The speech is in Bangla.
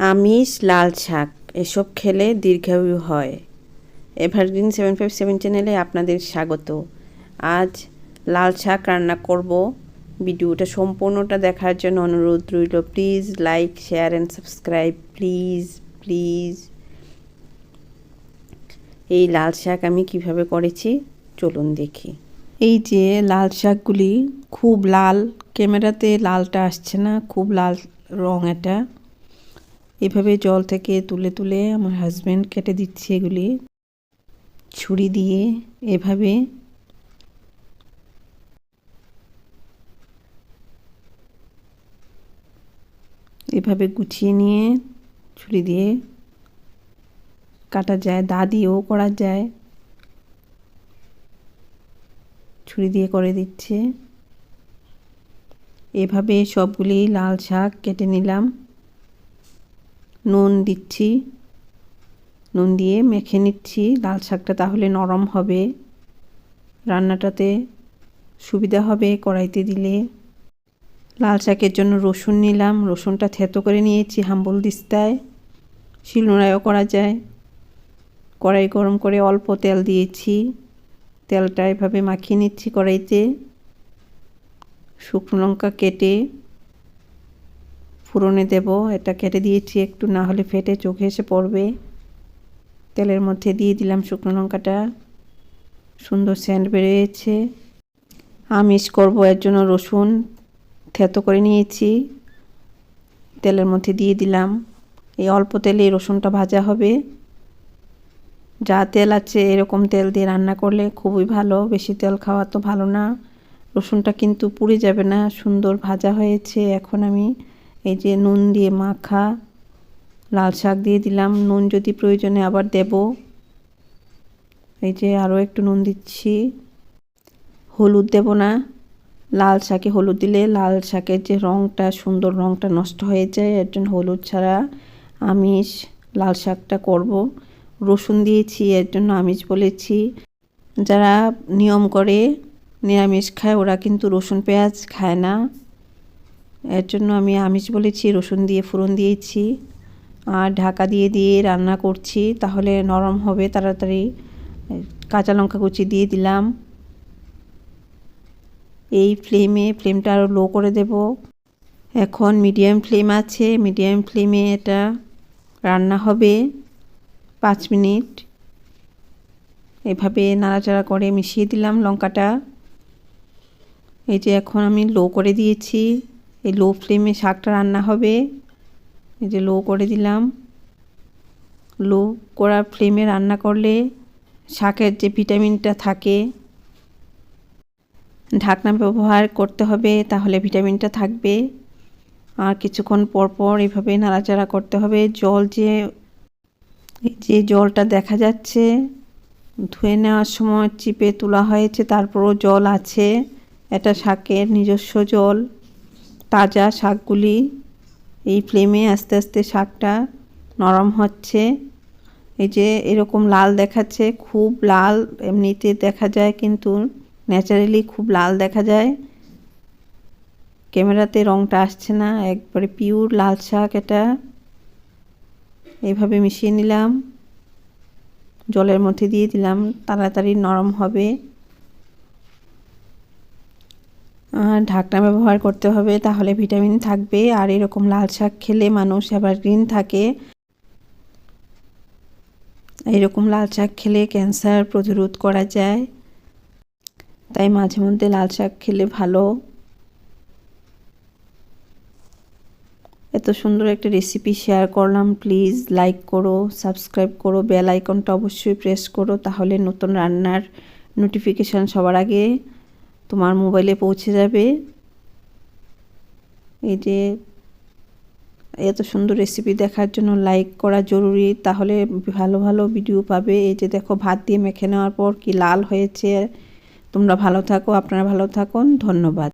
আমিষ, লাল শাক, এসব খেলে দীর্ঘায়ু হয়। এভারগ্রিন সেভেন ফাইভ সেভেন চ্যানেলে আপনাদের স্বাগত। আজ লাল শাক রান্না করব। ভিডিওটা সম্পূর্ণটা দেখার জন্য অনুরোধ রইল, please like, share and subscribe. Please please. এই লাল শাক আমি কীভাবে করেছি চলুন দেখি। এই যে লাল শাকগুলি খুব লাল, ক্যামেরাতে লালটা আসছে না, খুব লাল রং এটা। এভাবে জল থেকে তুলে তুলে আমার হাজব্যান্ড কেটে দিচ্ছে এগুলি। ছুরি দিয়ে এভাবে। এভাবে গুছিয়ে নিয়ে ছুরি দিয়ে কাটা যায়, দা দিয়েও করা যায়। ছুরি দিয়ে করে দিচ্ছে। এভাবে সবগুলি লাল শাক কেটে নিলাম। নুন দিচ্ছি, নুন দিয়ে মেখে নিচ্ছি। লাল শাকটা তাহলে নরম হবে। রান্নাটাতে সুবিধা হবে কড়াইতে দিলে। লাল শাকের জন্য রসুন নিলাম। রসুনটা থেতো করে নিয়েছি হাম্বল দিস্তায়। শিলনোড়ায়ও করা যায়। কড়াই গরম করে অল্প তেল দিয়েছি। তেলটা এভাবে মাখিয়ে নিচ্ছি কড়াইতে। শুকনো লঙ্কা কেটে ফুরনে দেব, এটা কেটে দিয়েছি একটু, না হলে ফেটে চোখে এসে পড়বে। তেলের মধ্যে দিয়ে দিলাম শুকনো লঙ্কাটা। সুন্দর স্যান্ড বেরিয়েছে। আমিষ করব এর জন্য রসুন, থেতো করে নিয়েছি। তেলের মধ্যে দিয়ে দিলাম। এই অল্প তেলে রসুনটা ভাজা হবে। যা তেল আছে এরকম তেল দিয়ে রান্না করলে খুবই ভালো, বেশি তেল খাওয়া তো ভালো না। রসুনটা কিন্তু পুড়ে যাবে না, সুন্দর ভাজা হয়েছে। এখন আমি এই যে নুন দিয়ে মাখা, লাল শাক দিয়ে দিলাম। নুন যদি প্রয়োজনে আবার দেব। এই যে আরও একটু নুন দিচ্ছি। হলুদ দেব না। লাল শাকে হলুদ দিলে লাল শাকের যে রঙটা সুন্দর রঙটা নষ্ট হয়ে যায়, এর জন্য হলুদ ছাড়া আমিষ, লাল শাকটা করব। রসুন দিয়েছি, এর জন্য আমিষ বলেছি। যারা নিয়ম করে নিরামিষ খায়, ওরা কিন্তু রসুন পেঁয়াজ খায় না। এর জন্য আমি আমিষ বলেছি, রসুন দিয়ে ফুরন দিয়েছি। আর ঢাকা দিয়ে দিয়ে রান্না করছি, তাহলে নরম হবে, তাড়াতাড়ি। কাঁচা লঙ্কা কুচি দিয়ে দিলাম। এই ফ্লেমে, ফ্লেমটা আরও লো করে দেব। এখন মিডিয়াম ফ্লেম আছে, মিডিয়াম ফ্লেমে এটা রান্না হবে। পাঁচ মিনিট। এভাবে নাড়াচাড়া করে মিশিয়ে দিলাম লঙ্কাটা। এই যে এখন আমি লো করে দিয়েছি। এই লো ফ্লেমে শাকটা রান্না হবে। এই যে লো করে দিলাম। লো করা ফ্লেমে রান্না করলে শাকের যে ভিটামিনটা থাকে, ঢাকনা ব্যবহার করতে হবে তাহলে ভিটামিনটা থাকবে। আর কিছুক্ষণ পর পর এভাবে নাড়াচাড়া করতে হবে। জল যে যে জলটা দেখা যাচ্ছে, ধুয়ে নেওয়ার সময় চিপে তোলা হয়েছে, তারপরও জল আছে। এটা শাকের নিজস্ব জল। তাজা শাকগুলি, এই ফ্লেমে আস্তে আস্তে শাকটা নরম হচ্ছে। এই যে এরকম লাল দেখাচ্ছে, খুব লাল, এমনিতে দেখা যায় কিন্তু ন্যাচারালি খুব লাল দেখা যায়। ক্যামেরাতে রংটা আসছে না, একবারে পিওর লাল শাক এটা। এইভাবে মিশিয়ে নিলাম। জলের মধ্যে দিয়ে দিলাম, তাড়াতাড়ি নরম হবে। ঢাকনা ব্যবহার করতে হবে, তাহলে ভিটামিন থাকবে। আর এরকম লাল শাক খেলে মানুষ আবার গ্রিন থাকে। এরকম লাল শাক খেলে ক্যান্সার প্রতিরোধ করা যায়। তাই মাঝে মধ্যে লাল শাক খেলে ভালো। এত সুন্দর একটা রেসিপি শেয়ার করলাম প্লিজ লাইক করো সাবস্ক্রাইব করো বেল আইকনটা অবশ্যই প্রেস করো, তাহলে নতুন রান্নার নোটিফিকেশান সবার আগে। তোমার মোবাইলে পৌঁছে যাবে। এই যে এত সুন্দর রেসিপি দেখার জন্য লাইক করা জরুরি, তাহলে ভালো ভালো ভিডিও পাবে। এই যে দেখো, ভাত দিয়ে মেখে নেওয়ার পর কি লাল হয়েছে। তোমরা ভালো থাকো, আপনারা ভালো থাকুন। ধন্যবাদ।